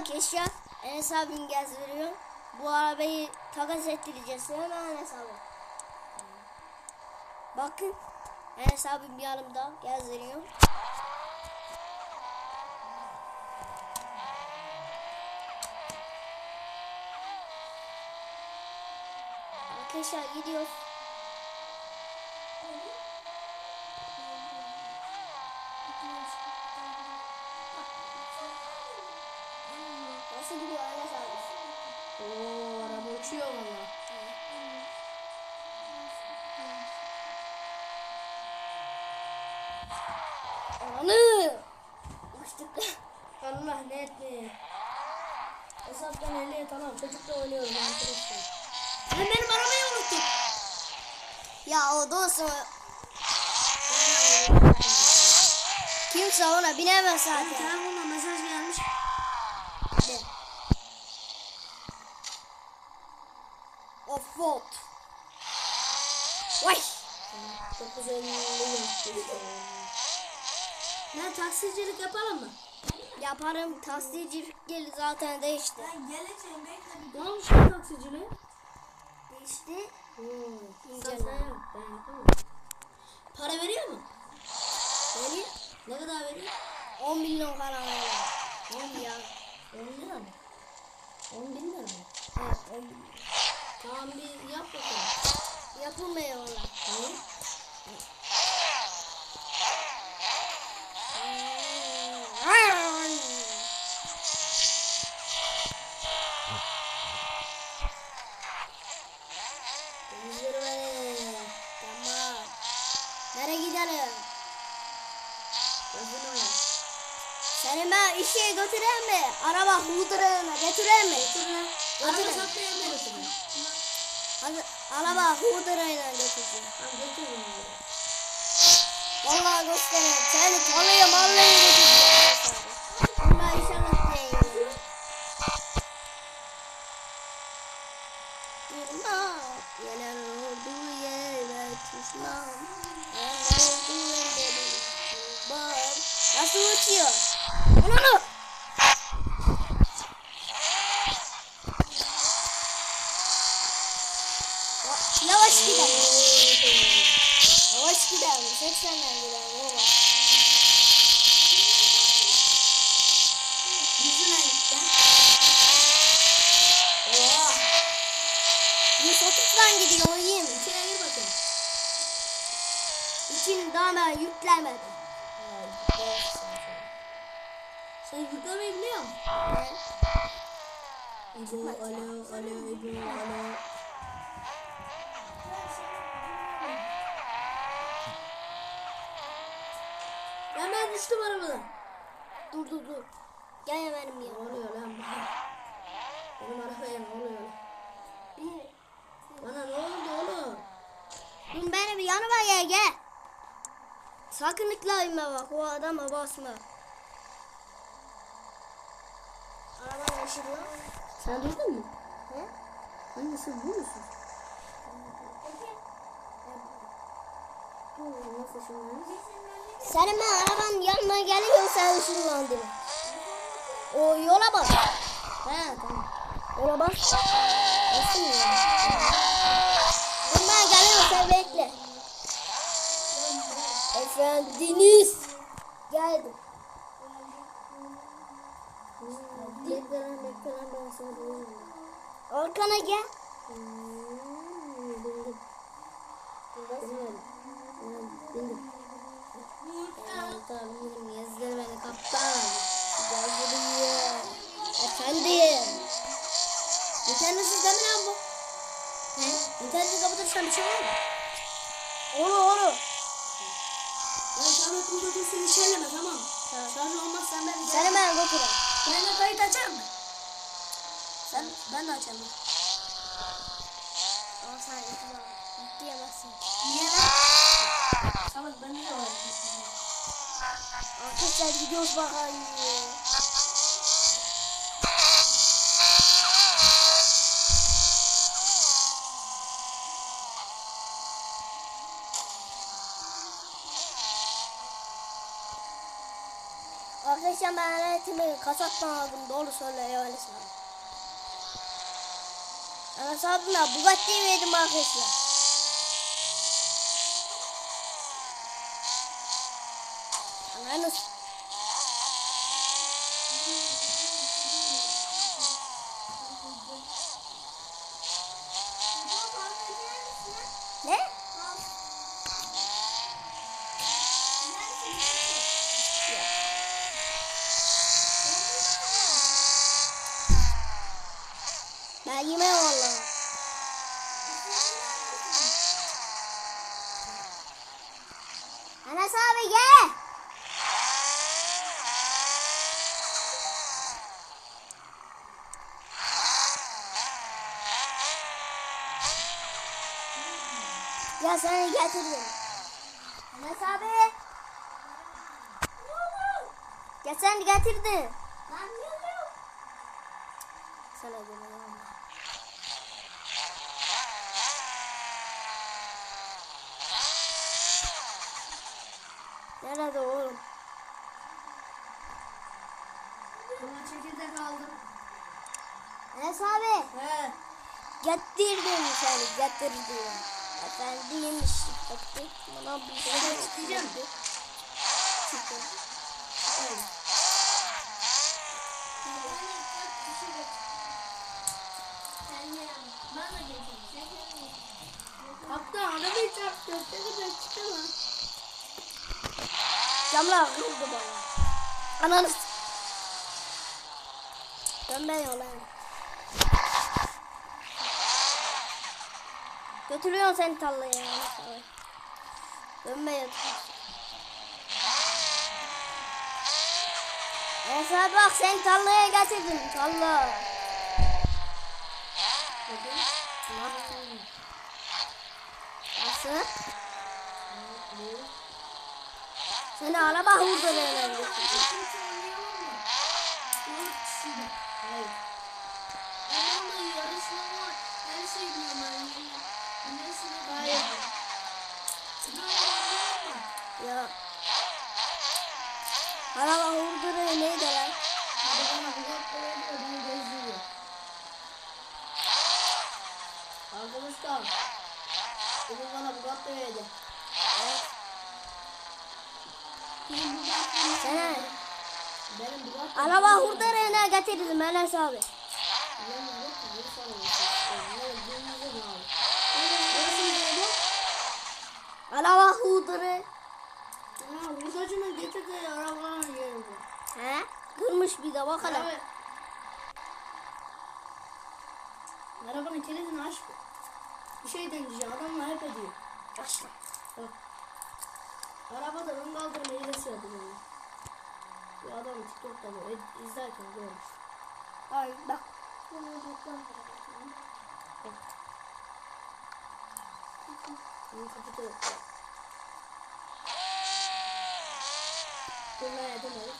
arkadaşlar. Enes abim gezdiriyor. Bu arabayı takas ettireceğiz. Hemen Enes abi. Bakın. Enes abim yanımda gezdiriyor. Arkadaşlar gidiyoruz. Nasıl gidiyor Enes abi? Oo araba uçuyor valla. Ananı! Uçtuk. Allah ne etti. Hesaptan 50'ye tamam çocukla oynuyorum arkadaşlar. Sen benim arabayı unuttun. Ya o dostum. Kimse ona binemez zaten. telefonuma mesaj gelmiş. Hadi. Of bot. Vay. 950 Ne taksicilik yapalım mı? Yaparım. Taksicilik geldi zaten değişti. Ben geleceğim bekle Ne olmuş lan taksiciliğe? Değişti. Oo, İnce. sen yap, ben yapamam. Para veriyor mu? Beni Ne kadar veriyor? 10 milyon falan veriyor. 10 milyar. 10 lira mı? 10 bin lira mı? Evet 10 milyon. Tamam bir yap bakalım. Yapılmıyor onlar. Niye? Seni ben işe götüreyim mi? Araba huduruna götüreyim mi? Araba Götüreyim. satmaya mı Hadi araba huduruna götüreceğim. Götürün onu. Vallahi göstereyim. Seni kalıyor mallayı götüreceğim. Allah inşallah değil. Durma. Yener oldu yere tuşlam. Yener oldu yere Bak. Nasıl uçuyor? galiba. 80 bence galiba. O var. Yüzüne gitti. Oha. 130'dan gidiyor yiyeyim. İçine gir bakayım. İçini daha da yüklemedi. Sen yüklemeyi biliyor musun? Evet. Alo, alo, alo, alo, alo. Ben ben düştüm arabadan. Dur dur dur. Gel benim Ne yanıma. oluyor lan? Benim arabaya ne oluyor lan? Bana ne oldu oğlum? Dur benim yanıma gel gel. Sakınlıkla inme bak o adama basma. Araba yaşlı. Sen duydun mu? He? Hangisi bu musun? Nasıl şimdi? Senin ben arabanın yanına geliyor sen ışınlandın. O yola bak. He tamam. Yola bak. Nasıl ya? Geliyorum sen bekle. Efendiniz. Geldim. Bekle lan bekle lan ben sana duyuyorum. Arkana gel. Hmm, Bildim. Ben Bildim. Tamam yazdır beni kaptan. Gel buraya. Efendim. İnternetsiz değil mi lan bu? He? İnterneti kapatırsan bir şey olur mu? Onu onu. Ben sana burada dursun hiç elleme tamam. Tamam. Şarj olmazsan ben bir Seni ben götüreyim. Ben de kayıt açar mı? Sen, ben de açarım. Ama sen yükleyemezsin. Niye lan? Salak ben de var. Arkadaşlar gidiyoruz bakalım. Arkadaşlar ben ehliyetimi kasaptan aldım. Doğru söylüyor öyle. Enes abimle Bugatti'yi verdim arkadaşlar. Ananız. Ne? Ben yemem valla. Anas abi gel. Ya seni getirdim. Anas abi. Ya seni getirdim. Sana geleceğim. Nerede oğlum? Buna çekirdek aldım. Enes abi. He. Getirdim seni getirdim. Efendiyim şıkkatı. Bana bir şey çıkacağım. Çıktım. Hatta arabayı çarptı. Ne kadar çıkamam. Camlar kırıldı bana. Ananı Dön ben yolayım. Götürüyorsun sen tarlaya. Enes abi. Dön ben yolayım. Enes abi bak sen tarlaya getirdin. Tarla. Nasıl? Seni araba götürdüm. Hayır. Ama yarışma var. Her şey biliyorum ben. Hayır. Ya. Araba hurdalığı neydi lan? Hadi bana kadar veriyor. Ben geziyorum. Arkadaşlar. Bugün bana Bugatti verdi. Benim Bugatti'm Sana Benim Bugatti. araba hurdalığına getirdim Enes abi. Benim Bugatti. Ne olduğumuzu ne abi? Nasıl ne bu? Araba hurdalığı. Ha, hurdacının getirdiği arabanın yeri bu. He? Kırmış bir de bak hele. Evet. Arabanın kilidini aç. Bir şey deneyeceğim. Adamlar hep ediyor. Açma. Bak. Arabada ön kaldırma hilesi yapıyor. Bir adam TikTok'ta bu. izlerken görmüş. Ay bak. Bunun kapıda yok. Durmaya demedik.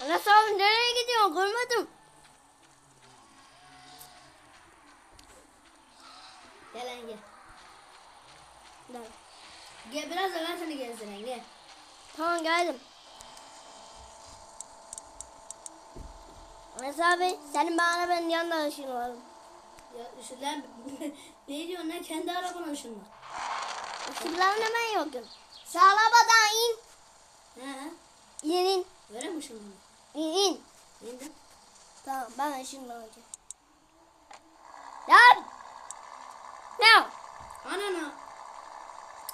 Enes abi nereye gidiyorsun? Görmedim. Gel lan gel. Lan. Gel biraz da ben seni gezdireyim gel. Tamam geldim. Enes abi senin ben arabanın yanında ışınlanalım. Ya şu lan ne diyorsun lan kendi arabanı ışınla. Işınlan hemen yokum. Sağ arabadan in. He. İn in. Öyle mi ışınlanma? İn in. İndim. Tamam ben ışınlanacağım. Lan. Ne? Anana.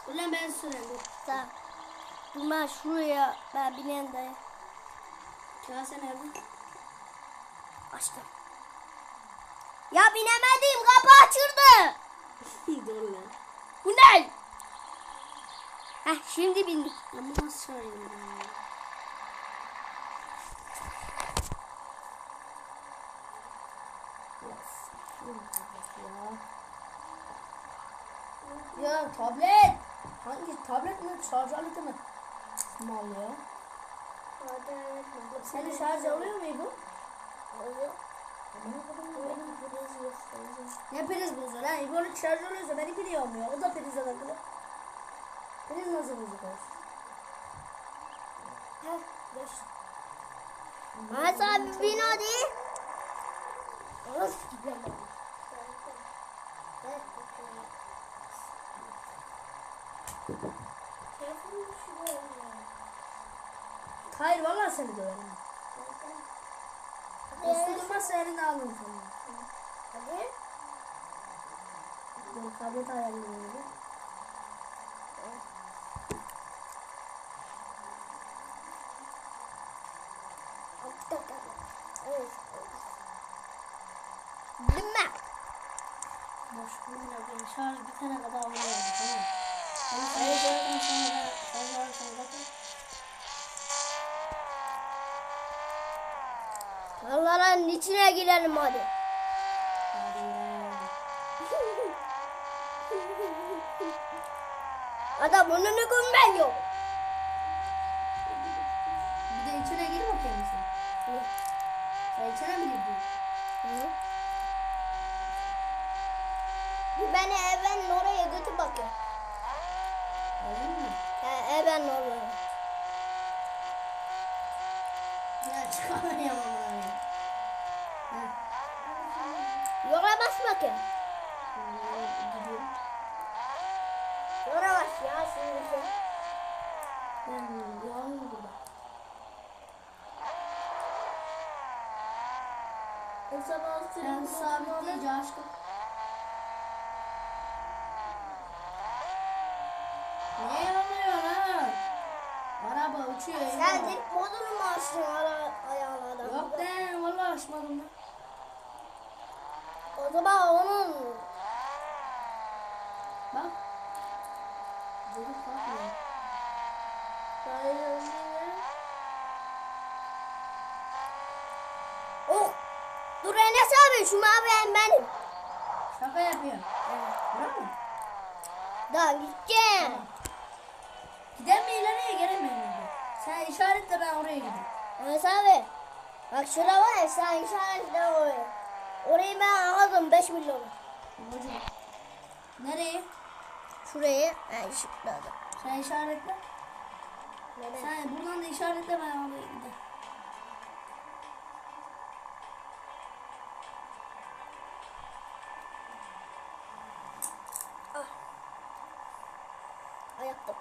Ulan ben süreyim dur. Tamam. Ben şuraya ben bineyim de Kase nerede? Açtım. Ya binemedim kapı açıldı. dur lan. Bu ne? Heh şimdi bindik. Bu nasıl söyleyeyim ben ya? Tablet. Hangi tablet mi? Şarj aleti mi? Mal ya. Senin şarj alıyor muydu? Ne priz bozuyor lan? İbo'nun şarj oluyorsa benimki niye olmuyor? O da prize takılı. Priz nasıl bozuk olsun? Heh, beş. Ahmet abi bin hadi. Nasıl gidelim? Ya. Hayır vallahi seni döverim. Durmazsa elini alırım seni. Hadi. Dur tablet ayarlıyorum. Bilmem. Boş bulunca ben şarj bitene kadar alıyorum tamam. Sen sayı koyduktan sonra şarj alırsan zaten. Tarlaların içine girelim hadi. Adam bunu ben yok. Bir de içine gir bakayım sen. Sen içine mi girdin? Beni evin oraya götür bakayım. Aldın mı? He, evin oraya. Ya çıkamıyorum Bakayım. Gidiyorum. Yola bas ya şimdi. Ben yağmur burada. Sen sabitleyici aşkım. Niye yanmıyor lan? Araba uçuyor. Sen yanıyor. direkt modunu mu açtın ara ayağlardan? Yok be vallahi açmadım ben. Zaman onun. Bak. Bakmıyor. Oh. Dur Enes abi şu mavi benim. Şaka yapıyor. Evet. Bravo. Daha gideceğim. Giden mi ileriye mu? Sen işaretle ben oraya gideyim. Enes abi. Bak şurada var ya sen işaretle oraya. Orayı ben aldım 5 milyon. Babacım. Nereye? Şurayı ben ışıkladım. Sen işaretle. Neden? Sen buradan da işaretle ben oraya gideyim. Ayakta.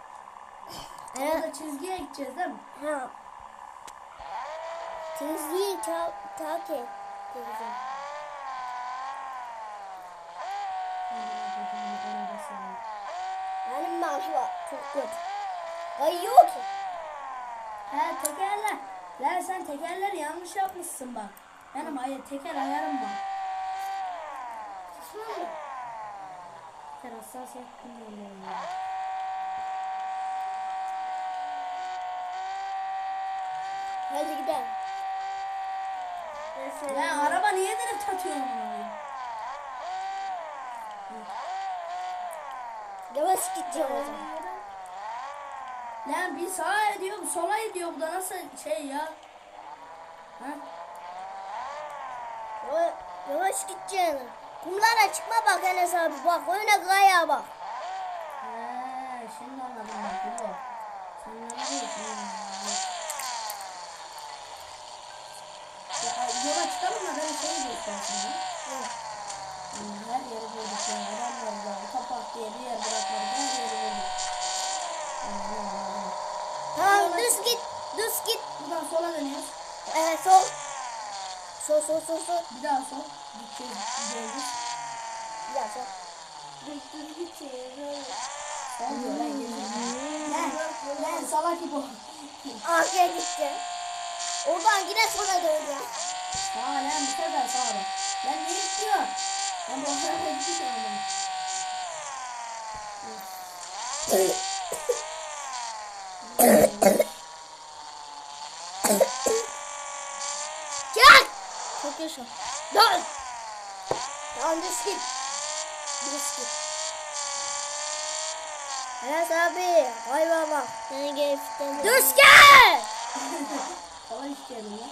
Orada çizgiye gideceğiz değil mi? Ha. Temizliği ta takip edeceğim. Benim maaşı var. Çok kötü. Kayıyor ki. He tekerler. Lan sen tekerleri yanlış yapmışsın bak. Benim ay teker ayarım var. Şunu. Sen hassasiyet bilmiyorum ya. Hadi gidelim. Lan araba niye direkt atıyorsun Yavaş gideceğim o zaman. Lan bir sağa ediyor, bir sola ediyor. Bu da nasıl şey ya? Ha? Yavaş, yavaş gideceğim. Kumlara çıkma bak Enes abi bak öne kaya bak. He, şimdi anladım bak. Bu. Sen ne diyorsun? Yola çıkalım da ben şey göstersin. ya. Hmm, Her yeri bulduk ya. Da kapak diye bir yer bırakmadı. Her yeri bulduk. Tamam düz git düz git. Buradan sola dönüyoruz. Evet sol. Sol sol sol sol. Bir daha sol. Gideceğiz. Gidiyoruz. Ya sol. Düz düz gideceğiz. Lan, lan salak gibi. Arkaya gideceğim. Oradan yine sola döneceğim. Sağa lan bu sefer sağa bak. Lan ne istiyor? Bu tarafa gitmiş oldum. Gel. Çok yaşa. Dön. Tamam düz git. Düz git. Enes abi. Vay baba. Seni gelip Düz gel. Sola istiyorum ya.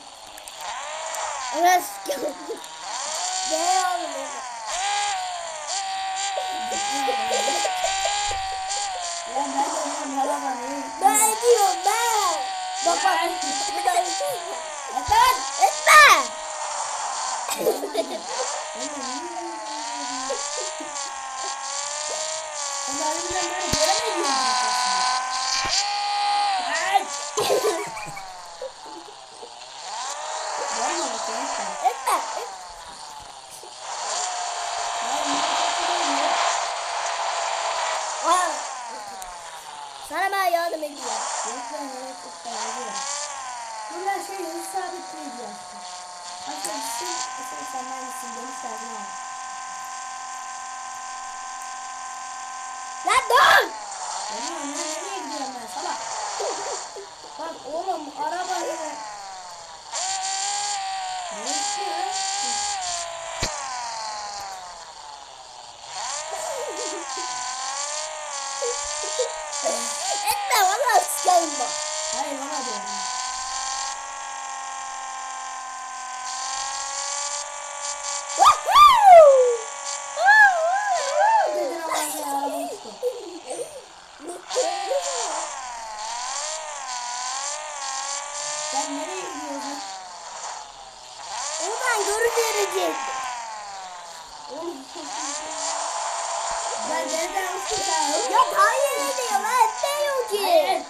Enes gel. Ne oğlum? Ulan ben de diyorum merhaba ne? Ben diyorum ben. Bak bak. Bu da Yeter! Etme. Onu harbiden böyle göremediğim Ay! Görme bak yeter. Etme. Hayır, bu çok iyi. Aa. Sana ben yardım ediyorum. Yok beğendim. Bunlar şey hız sabitleyici yaptı. Gitsin, sen senden gitsin derdim abi. Lan dur. Oğlum ben nereye gidiyorum ben salak? Bak oğlum arabayı... Ne istiyor? Etme valla sıkayım bak. Hayır bana diyorum. Dedin ama ben araba uçtu. Gidiyorsun? Oradan göreceğiz. Oğlum Ben nereden uçacağım? Ya hayır ediyor lan etmiyor ki.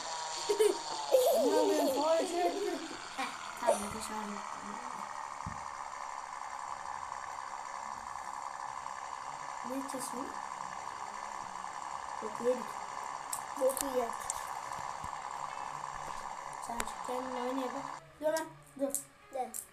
Ne içiyorsun? Yok yedik. Boku yer. Sen çık kendin oynaya bak. Dur lan dur. Ne?